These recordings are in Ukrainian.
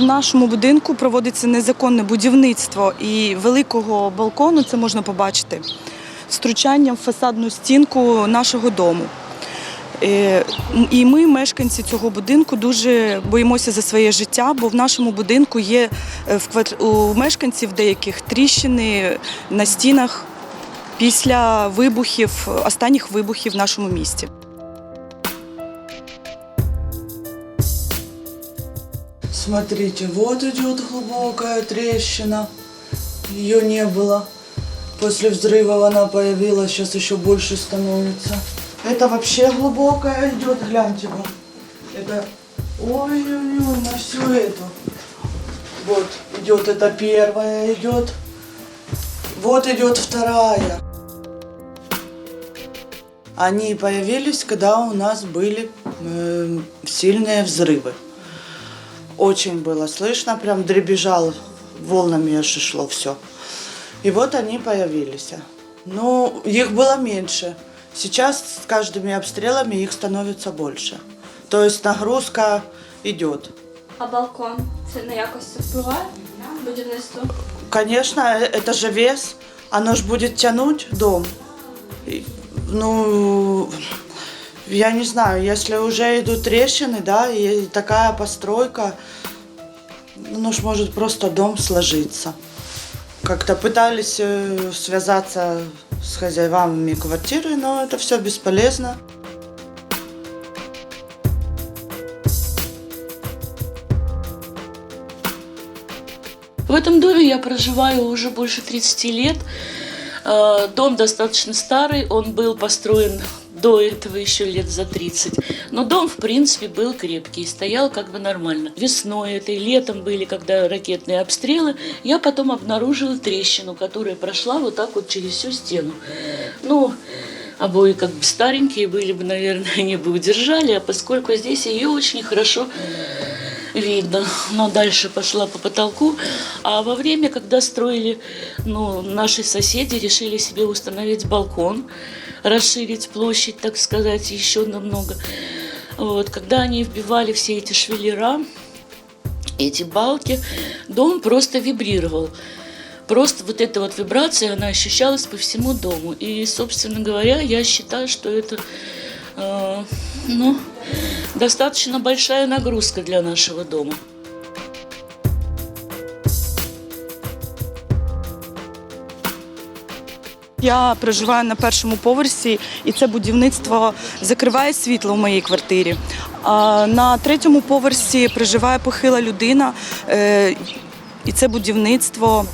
В нашому будинку проводиться незаконне будівництво і великого балкону, це можна побачити, з в фасадну стінку нашого дому. Е, І ми, мешканці цього будинку, дуже боїмося за своє життя, бо в нашому будинку є е, у мешканців деяких тріщини на стінах після вибухів, останніх вибухів в нашому місті. Смотрите, вот идет глубокая трещина. Ее не было. После взрыва она появилась, сейчас еще больше становится. Это вообще глубокая идет, гляньте вот. Это ой-ой-ой, на всю эту. Вот идет это первая идет. Вот идет вторая. Они появились, когда у нас были э, сильные взрывы. Очень было слышно, прям дребезжал, волнами аж шло все. И вот они появились. Ну, их было меньше. Сейчас с каждыми обстрелами их становится больше. То есть нагрузка идет. А балкон це не якось впливає на будівництво? Конечно, э, это же вес, оно же будет тянуть дом. Ну, я не знаю, если уже идут трещины, да, и такая постройка, ну ж может просто дом сложиться. Как-то пытались э, связаться с хозяевами квартиры, но это все бесполезно. В этом доме я проживаю уже больше 30 лет. Э, Дом достаточно старый, он был построен до этого еще лет за 30. Но дом, в принципе, был крепкий, стоял как бы нормально. Весной этой, летом были, когда ракетные обстрелы, я потом обнаружила трещину, которая прошла вот так вот через всю стену. Ну, обои как бы старенькие были бы, наверное, они бы удержали, а поскольку здесь ее очень хорошо видно. Но дальше пошла по потолку. А во время, когда строили, ну, наши соседи решили себе установить балкон, расширить площадь, так сказать, еще намного. Вот, когда они вбивали все эти швеллера, эти балки, дом просто вибрировал. Просто вот эта вот вибрация, она ощущалась по всему дому. И, собственно говоря, я считаю, что это э, ну, достаточно большая нагрузка для нашего дома. Я проживаю на першому поверсі, і це будівництво закриває світло в моїй квартирі. А на третьому поверсі проживає похила людина, е, і це будівництво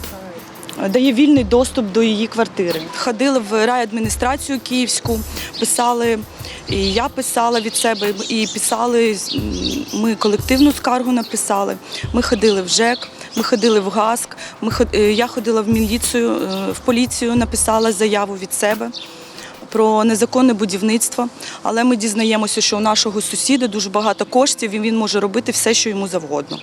дає вільний доступ до її квартири. Ходили в райадміністрацію київську, писали, і я писала від себе, і писали, ми колективну скаргу написали. Ми ходили в ЖЕК, ми ходили в ГАСК, ми, е, я ходила в міліцію, е, в поліцію, написала заяву від себе. Про незаконне будівництво, але ми дізнаємося, що у нашого сусіда дуже багато коштів, і він може робити все, що йому завгодно.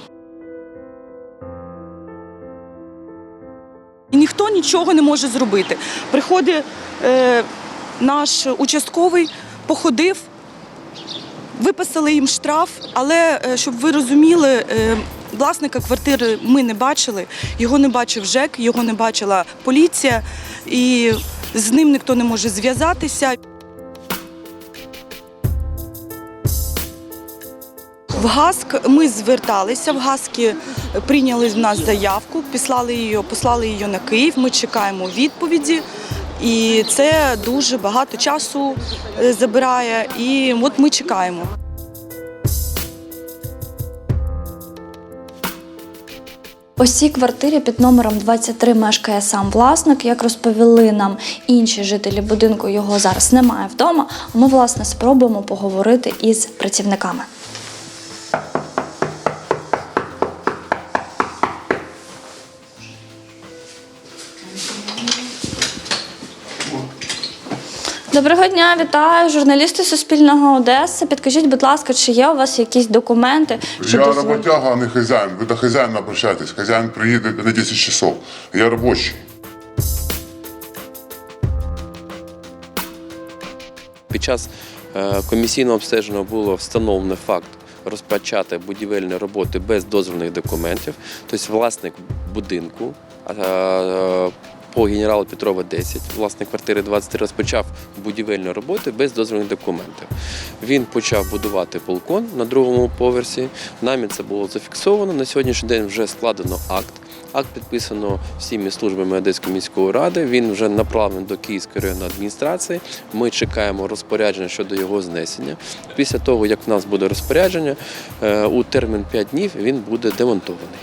Ніхто нічого не може зробити. Приходить е, наш участковий, походив, виписали їм штраф, але е, щоб ви розуміли, е, власника квартири ми не бачили, його не бачив ЖЕК, його не бачила поліція, і з ним ніхто не може зв'язатися. В ГАСК ми зверталися. В ГАСКі прийняли в нас заявку, післали її, послали її на Київ. Ми чекаємо відповіді. І це дуже багато часу е, забирає. І от ми чекаємо. Ось цій квартирі під номером 23 мешкає сам власник. Як розповіли нам інші жителі будинку, його зараз немає вдома. Ми, власне, спробуємо поговорити із працівниками. Доброго дня, вітаю журналісти Суспільного Одеси. Підкажіть, будь ласка, чи є у вас якісь документи? що Я работяга, а не хозяин. Вы до хозяина обращайтесь. Хозяин приедет на 10 часов. Я рабочий. Під час е, комісійного обстеження було встановлено факт розпочати будівельні роботи без дозвільних документів. Тобто власник будинку е, по генералу Петрова 10, власник квартири 23, розпочав будівельні роботи без дозвільних документів. Він почав будувати балкон на другому поверсі. Нами це було зафіксовано. На сьогоднішній день вже складено акт. Акт підписано всіми службами Одеської міської ради. Він вже направлений до Київської районної адміністрації. Ми чекаємо розпорядження щодо його знесення. Після того, як в нас буде розпорядження, е, у термін 5 днів він буде демонтований.